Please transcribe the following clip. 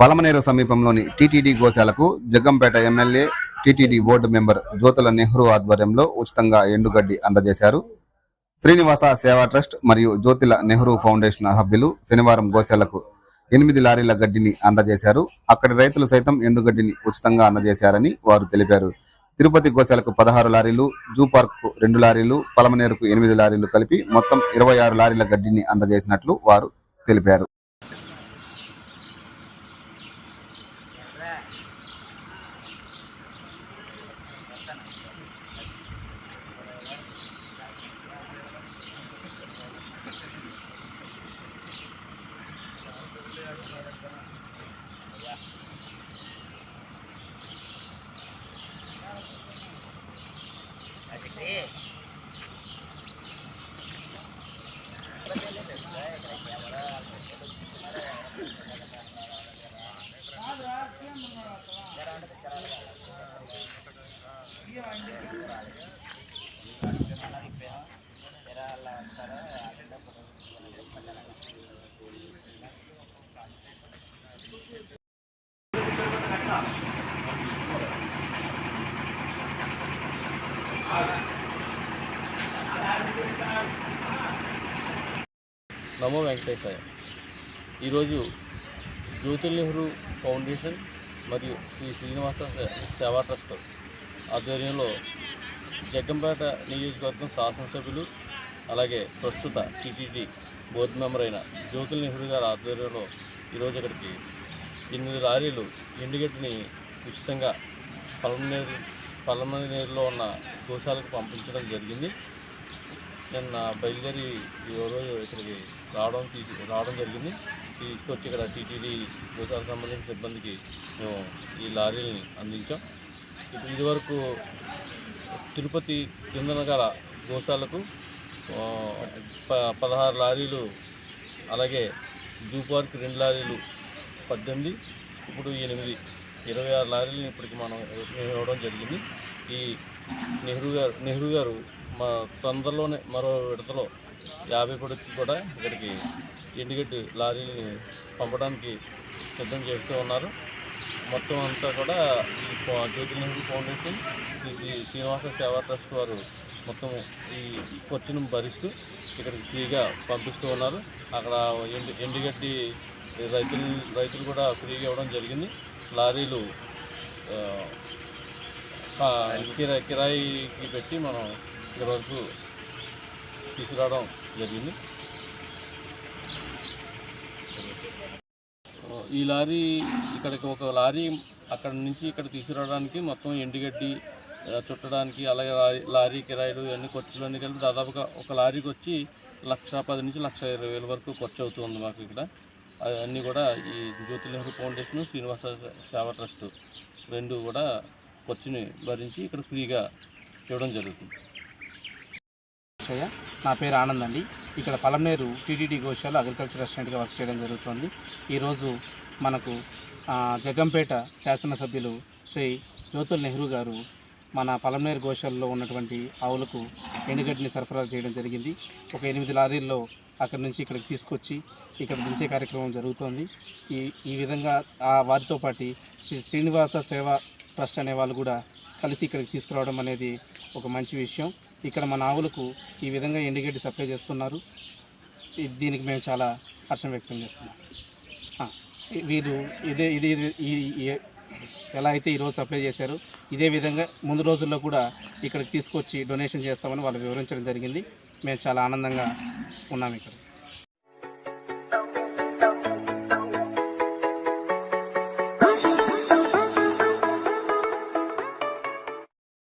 పలమనేరు సమీపంలోని టీటీడీ గోశాలకు Jaggampeta MLA TTD board member Jyothula Nehru ఆధ్వర్యంలో ఉచితంగా ఎండుగడ్డి అందజేశారు. శ్రీనివాస సేవా ట్రస్ట్ మరియు జ్యోతిల నెహ్రూ ఫౌండేషన్ సభ్యులు శనివారం గోశాలకు ఎనిమిది లారీల గడ్డిని అందజేశారు. అక్కడి రైతులు సైతం ఎండుగడ్డిని ఉచితంగా అందజేశారని వారు తెలిపారు. తిరుపతి గోశాలకు పదహారు లారీలు జూ పార్క్కు రెండు లారీలు పలమనేరుకు ఎనిమిది లారీలు కలిపి మొత్తం ఇరవై ఆరు లారీల గడ్డిని అందజేసినట్లు వారు తెలిపారు. Gracias. నమో వెంకటేశాయ ఈరోజు జ్యోతి నెహ్రూ ఫౌండేషన్ మరియు శ్రీ శ్రీనివాస సే- సేవా ట్రస్ట్ ఆధ్వర్యంలో జగ్గంపేట నియోజకవర్గం శాసనసభ్యులు అలాగే ప్రస్తుత టీటీడీ బోర్డు మెంబర్ అయిన జ్యోతుల్ నెహ్రూ గారి ఆధ్వర్యంలో ఈరోజు ఇక్కడికి ఎనిమిది లారీలు ఎండుగడ్డిని ఉచితంగా పలమనేరు పలమనేరులో ఉన్న గోశాలకు పంపించడం జరిగింది. నిన్న బయలుదేరి ఈ రోజు ఇక్కడికి రావడం తీసి రావడం జరిగింది. తీసుకొచ్చి ఇక్కడ టీటీడీ గోశాలకు సంబంధించిన సిబ్బందికి మేము ఈ లారీలని అందించాం. ఇదివరకు తిరుపతి కిందన గల గోశాలకు ప- పదహారు లారీలు అలాగే జూ పార్క్ రెండు లారీలు పద్దెనిమిది ఇప్పుడు ఎనిమిది ఇరవై ఆరు లారీలను ఇప్పటికి మనం ఇవ్వడం జరిగింది. ఈ నెహ్రూ గారు నెహ్రూ గారు మా తొందరలోనే మరో విడతలో యాభై కొడుకు కూడా ఇక్కడికి ఎండుగడ్డి లారీని పంపడానికి సిద్ధం చేస్తూ ఉన్నారు. మొత్తం అంతా కూడా ఈ ఫౌ- ఫౌండేషన్ శ్రీ శ్రీనివాస సేవా ట్రస్ట్ వారు మొత్తం ఈ ఖర్చును భరిస్తూ ఇక్కడికి ఫ్రీగా పంపిస్తూ ఉన్నారు. అక్కడ ఎండు ఎండుగడ్డి రైతులు రైతులు కూడా ఫ్రీగా ఇవ్వడం జరిగింది. లారీలు కిరా కిరాయికి పెట్టి మనం ఇక్కడి వరకు తీసుకురావడం జరిగింది ఆ, ఈ లారీ ఇక్కడికి ఒక లారీ అక్కడ నుంచి ఇక్కడ తీసుకురావడానికి మొత్తం ఎండుగడ్డి చుట్టడానికి అలాగే లారీ లారీ కిరాయిలు ఇవన్నీ ఖర్చులన్నీ కలిపి దాదాపుగా ఒక లారీకి వచ్చి లక్ష పది నుంచి లక్ష ఇరవై వేల వరకు ఖర్చు అవుతుంది మాకు ఇక్కడ. అవన్నీ కూడా ఈ జ్యోతి నెహ్రూ ఫౌండేషన్ శ్రీనివాస సేవా ట్రస్ట్ రెండు కూడా ఖర్చుని భరించి ఇక్కడ ఫ్రీగా ఇవ్వడం జరుగుతుంది. నా పేరు ఆనంద్ అండి ఇక్కడ పలంనేరు టీటీడీ గోశాల అగ్రికల్చర్ అసిస్టెంట్గా వర్క్ చేయడం జరుగుతుంది. ఈరోజు మనకు జగంపేట శాసనసభ్యులు శ్రీ జ్యోతుల్ నెహ్రూ గారు మన పలంనేరు గోశాలలో ఉన్నటువంటి ఆవులకు ఎండుగడ్డిని సరఫరా చేయడం జరిగింది. ఒక ఎనిమిది లారీల్లో అక్కడి నుంచి ఇక్కడికి తీసుకొచ్చి ఇక్కడ దించే కార్యక్రమం జరుగుతోంది. ఈ ఈ విధంగా ఆ వారితో పాటు శ్రీ శ్రీనివాస సేవా ట్రస్ట్ అనే వాళ్ళు కూడా కలిసి ఇక్కడికి తీసుకురావడం అనేది ఒక మంచి విషయం. ఇక్కడ మన ఆవులకు ఈ విధంగా ఎండుగడ్డి సప్లై చేస్తున్నారు. దీనికి మేము చాలా హర్షం వ్యక్తం చేస్తున్నాం. వీరు ఇదే ఇది ఈ- ఎలా అయితే ఈరోజు సప్లై చేశారో ఇదే విధంగా ముందు రోజుల్లో కూడా ఇక్కడికి తీసుకొచ్చి డొనేషన్ చేస్తామని వాళ్ళు వివరించడం జరిగింది. మేము చాలా ఆనందంగా ఉన్నాం ఇక్కడ.